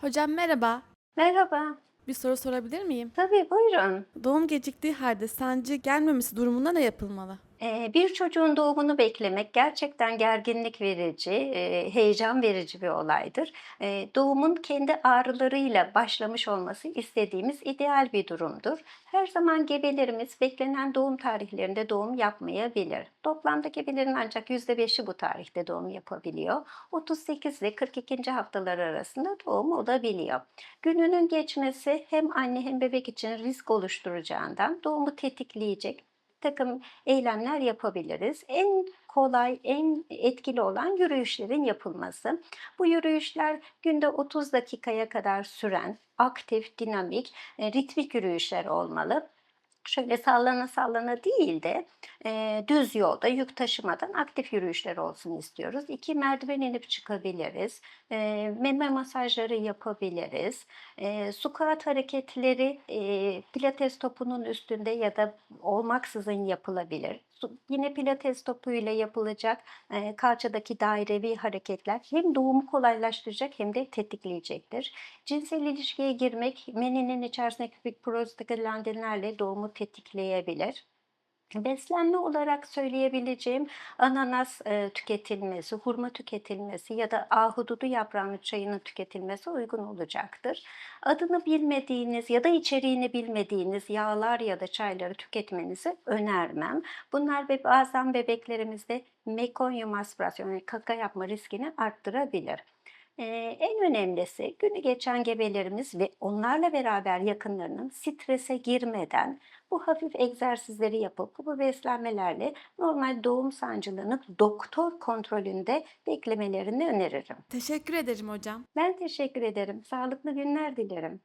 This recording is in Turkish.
Hocam merhaba. Merhaba. Bir soru sorabilir miyim? Tabii buyurun. Doğum geciktiği halde sancı gelmemesi durumunda ne yapılmalı? Bir çocuğun doğumunu beklemek gerçekten gerginlik verici, heyecan verici bir olaydır. Doğumun kendi ağrılarıyla başlamış olması istediğimiz ideal bir durumdur. Her zaman gebelerimiz beklenen doğum tarihlerinde doğum yapmayabilir. Toplamda gebelerin ancak %5'i bu tarihte doğum yapabiliyor. 38 ile 42. haftalar arasında doğum olabiliyor. Gününün geçmesi hem anne hem bebek için risk oluşturacağından doğumu tetikleyecek takım eylemler yapabiliriz. En kolay, en etkili olan yürüyüşlerin yapılması. Bu yürüyüşler günde 30 dakikaya kadar süren, aktif, dinamik, e, ritmik yürüyüşler olmalı. Şöyle sallana sallana değil de e, düz yolda yük taşımadan aktif yürüyüşler olsun istiyoruz. İki merdiven inip çıkabiliriz. E, meme masajları yapabiliriz. E, squat hareketleri e, pilates topunun üstünde ya da olmaksızın yapılabilir. Yine pilates topuyla yapılacak e, kalçadaki dairevi hareketler hem doğumu kolaylaştıracak hem de tetikleyecektir. Cinsel ilişkiye girmek meninin içerisindeki prostaglandinlerle doğumu tetikleyebilir. Beslenme olarak söyleyebileceğim ananas e, tüketilmesi, hurma tüketilmesi ya da ahududu yaprağını çayının tüketilmesi uygun olacaktır. Adını bilmediğiniz ya da içeriğini bilmediğiniz yağlar ya da çayları tüketmenizi önermem. Bunlar ve bazen bebeklerimizde mekonyum aspirasyon yani kaka yapma riskini arttırabilir. Ee, en önemlisi günü geçen gebelerimiz ve onlarla beraber yakınlarının strese girmeden bu hafif egzersizleri yapıp bu beslenmelerle normal doğum sancılarını doktor kontrolünde beklemelerini öneririm. Teşekkür ederim hocam. Ben teşekkür ederim. Sağlıklı günler dilerim.